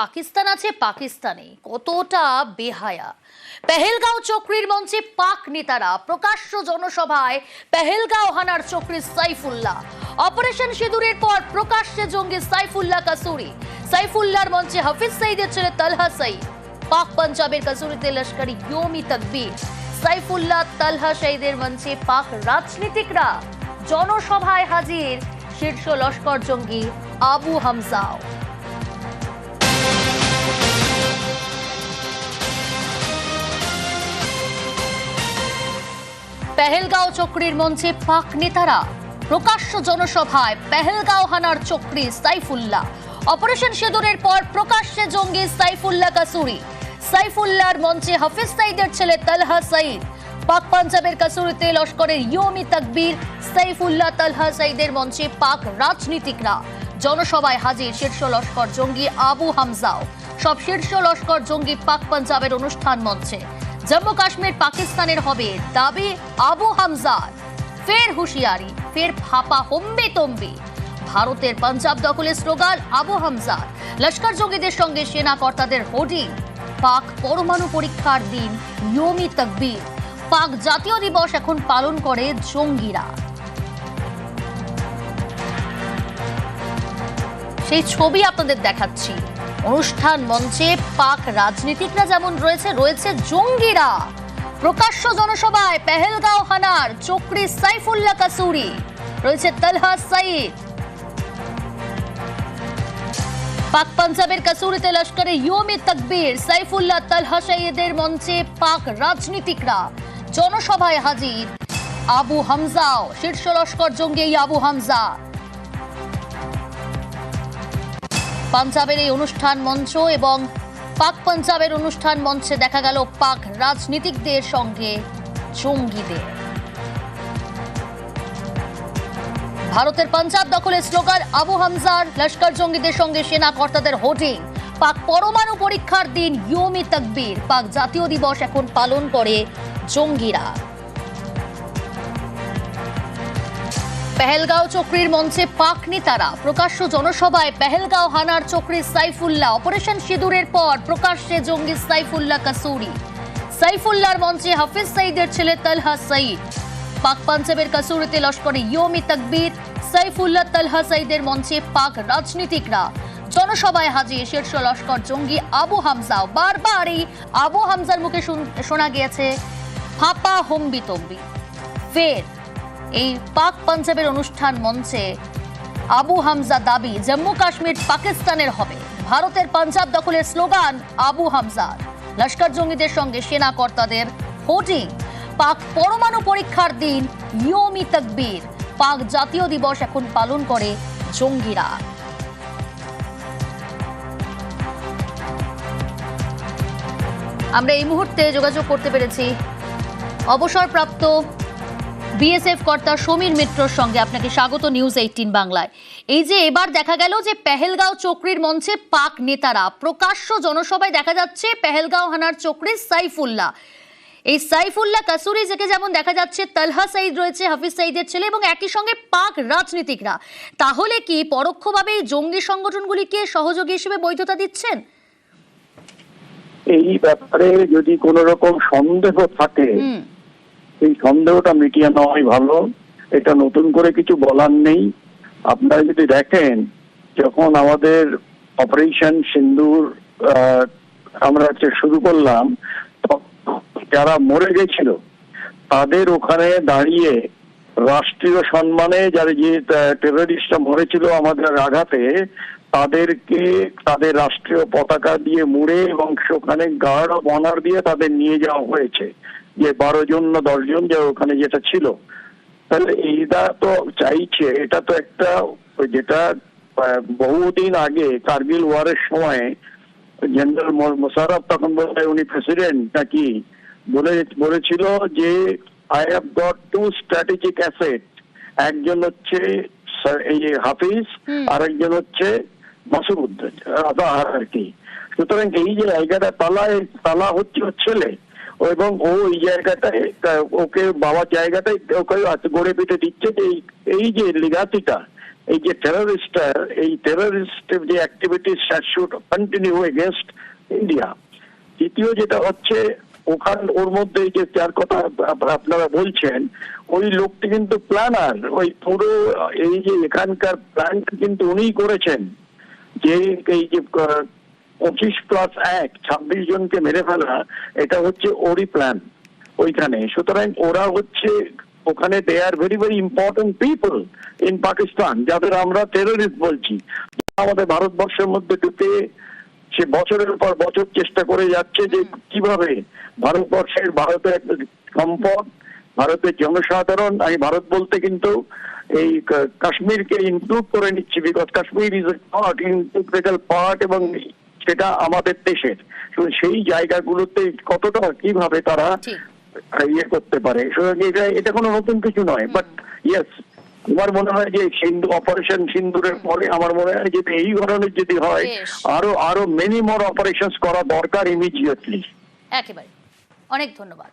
পাকিস্তান আছে পাকিস্তানে। কতটা বেহায়া। পেহেলগাঁও চক্রীর মঞ্চে পাক নেতারা প্রকাশ্য জনসভায় পেহেলগাঁও হানার চক্রী সাইফুল্লাহ। অপারেশন সিঁদুরের পর প্রকাশ্যে জঙ্গি সাইফুল্লাহ কাসুরি। সাইফুল্লাহর মঞ্চে হাফিজ সাইদের ছেলে তালহা সাইদ। পাক পাঞ্জাবের কাসুরিতে লস্করি ইয়মি তকবীর। সাইফুল্লাহ তালহা সাইদের মঞ্চে পাক রাজনীতিকরা। জনসভায় হাজির শীর্ষ লস্কর জঙ্গি আবু হামজাও। পেহেলগাঁও চক্রীর মঞ্চে পাক নেতারা। প্রকাশ্য জনসভায় পেহেলগাঁও হানার চক্রী সাইফুল্লাহ। অপারেশন সেদুরের পর প্রকাশ্যে জঙ্গি সাইফুল্লাহ কাসুরি। সাইফুল্লাহর মঞ্চে হাফিজ সাইদের ছেলে তালহা সাইদ। পাক পাঞ্জাবের কাসুরিতে লস্করের ইয়মি তাকবীর, সাইফুল্লাহ তালহা সাইদের মঞ্চে পাক রাজনীতিকরা। জনসভায় হাজির শীর্ষ লস্কর জঙ্গি আবু হামজাও। সব শীর্ষ লস্কর জঙ্গি পাক পাঞ্জাবের অনুষ্ঠান মঞ্চে। জম্মু কাশ্মীর পাকিস্তানের হবে দাবি আবু হামজার। ফের হুঁশিয়ারি, ফের ফাপা হম্বে তম্বে। ভারতের পাঞ্জাব দখলের স্লোগান আবু হামজার। লস্কর জঙ্গিদের সঙ্গে সেনা কর্তাদের হোর্ডিং। পাক পরমাণু পরীক্ষার দিন ইয়মি তকবীর। পাক জাতীয় দিবস এখন পালন করে জঙ্গিরা। সেই ছবি আপনাদের দেখাচ্ছি। অনুষ্ঠান মঞ্চে পাক রাজনীতিকরা যেমন রয়েছে রয়েছে জঙ্গিরা। প্রকাশ্য জনসভায় পেহেলগাঁও হানার, চক্রি সাইফুল্লাহ কাসুরি, রয়েছে তালহা সাইদ পাক পাঞ্জাবের কাসুরিতে লস্করে ইয়মি তকবীর, সাইফুল্লাহ তালহা সাইদের মঞ্চে পাক রাজনীতিকরা। জনসভায় হাজির আবু হামজাও, শীর্ষ লস্কর জঙ্গি আবু হামজা। পাঞ্জাবের এই অনুষ্ঠান মঞ্চ এবং পাক পাঞ্জাবের অনুষ্ঠান মঞ্চে দেখা গেল পাক রাজনীতিকদের সঙ্গে জঙ্গিদের। ভারতের পাঞ্জাব দখলের স্লোগান, আবু হামজার লস্কর জঙ্গিদের সঙ্গে সেনা কর্তাদের হোর্ডিং। পাক পরমাণু পরীক্ষার দিন ইয়মি তকবীর। পাক জাতীয় দিবস এখন পালন করে জঙ্গিরা। পেহেলগাঁও চক্রীর মঞ্চে পাক নেতারা। প্রকাশ্য জনসভায় পেহেলগাঁও হানার চক্রী সাইফুল্লাহ। অপারেশন সিঁদুরের পর প্রকাশ্যে জঙ্গি সাইফুল্লাহ কাসুরি। সাইফুল্লাহর মঞ্চে হাফিজ সাইদের ছেলে তালহা সাইদ পাক পাঞ্জাবের কাসুরিতে লস্করে ইয়মি তকবীর। সাইফুল্লাহ তালহা সাইদের মঞ্চে পাক রাজনীতিকরা। জনসভায় হাজির শীর্ষ লস্কর জঙ্গি আবু হামজাও বারবার এই আবু হামজার মুখে শুন- শোনা গিয়েছে, ফাপা হম্বি তম্বি। ফের এই পাক পাঞ্জাবের অনুষ্ঠান মঞ্চে আবু হামজা দাবি, জম্মু কাশ্মীর পাকিস্তানের হবে। ভারতের পাঞ্জাব দখলের স্লোগান, আবু হামজার লস্কর জঙ্গিদের সঙ্গে সেনা কর্তাদের হোর্ডিং, পাক পরমাণু পরীক্ষার দিন ইয়মি তকবীর। পাক জাতীয় দিবস এখন পালন করে জঙ্গিরা। আমরা এই মুহূর্তে যোগাযোগ করতে পেরেছি। অবসরপ্রাপ্ত বিএসএফ কর্তা সমীর মিত্রর সঙ্গে আপনাকে স্বাগত নিউজ এইটিন বাংলায়। এই যে এবার দেখা গেল যে পেহেলগাঁও চক্রীর মঞ্চে পাক নেতারা প্রকাশ্য জনসভায় দেখা যাচ্ছে পেহেলগাঁও হানার চক্রীর সাইফুল্লাহ। এই সাইফুল্লাহ কাসুরি যাকে যেমন দেখা যাচ্ছে তালহা সাইদ রয়েছে হাফিজ সাইদের ছেলে এবং একই সঙ্গে পাক রাজনীতিকরা। তাহলে কি পরোক্ষভাবে এই জঙ্গি সংগঠনগুলিকে সহযোগী হিসেবে বৈধতা দিচ্ছেন? এই ব্যাপারে যদি কোন রকম সন্দেহ থাকে এই সন্দেহটা মিটিয়ে নেওয়াই ভালো। এটা নতুন করে কিছু বলার নেই। আপনারা যদি দেখেন, যখন আমাদের অপারেশন সিন্দুর আমরা শুরু করলাম যারা মরে গেছিল, তাদের ওখানে দাঁড়িয়ে রাষ্ট্রীয় সম্মানে যারা যে টেররিস্টরা মরেছিল আমাদের আঘাতে, তাদেরকে তাদের রাষ্ট্রীয় পতাকা দিয়ে মুড়ে এবং সেখানে গার্ড অফ অনার দিয়ে তাদের নিয়ে যাওয়া হয়েছে। যে বারো জন না দশ জন যে ওখানে যেটা ছিল। তাহলে এইটা তো চাইছে এটা তো একটা যেটা বহুদিন আগে কার্গিল ওয়ারের সময় জেনারেল মোশারফ তখন বলে উনি প্রেসিডেন্ট নাকি? বলে বলেছিল যে I have got two strategic asset একজন হচ্ছে এই যে হাফিজ। আর একজন হচ্ছে মাসুদ আর কি সুতরাং এই যে জায়গাটা তালা তালা হচ্ছে ছেলে। এবং ও এই জায়গাটায় ওকে বাবার জায়গাটায় ওকে গড়ে পেতে দিচ্ছে যে এই- যে লিগাসিটা, এই যে টেররিস্টটা এই টেররিস্ট যে activities should continue against India দ্বিতীয় যেটা হচ্ছে, ওখান, ওর মধ্যে যে যার কথা আপনারা বলছেন, ওই লোকটি কিন্তু প্ল্যানার ওই পুরো, এই যে এখানকার প্ল্যান কিন্তু উনিই করেছেন। যে এই যে পঁচিশ প্লাস এক ছাব্বিশ জনকে মেরে ফেলা এটা হচ্ছে ওরই প্ল্যান ওইখানে। সুতরাং ওরা হচ্ছে ওখানে they are very very important people in Pakistan যাদের আমরা টেররিস্ট বলছি। আমাদের ভারতবর্ষের মধ্যে ঢুকে সে বছরের পর বছর চেষ্টা করে যাচ্ছে যে কীভাবে ভারতবর্ষের ভারতের সম্পদ ভারতের জনসাধারণ আমি ভারত বলতে কিন্তু এই কাশ্মীরকে ইনক্লুড করে নিচ্ছি because Kashmir is part integral part এবং সেটা আমাদের দেশের। সেই জায়গাগুলোতে কতটা কীভাবে তারা ইয়ে করতে পারে। এটা এটা কোনো নতুন কিছু নয়। বাট ইয়েস আমার মনে হয় যে সিন্ধু অপারেশন সিন্দুরের পরে আমার মনে হয় যে এই ধরনের যদি হয় আরও আরও মেনি মোর অপারেশন করা দরকার ইমিডিয়েটলি একেবারে। অনেক ধন্যবাদ।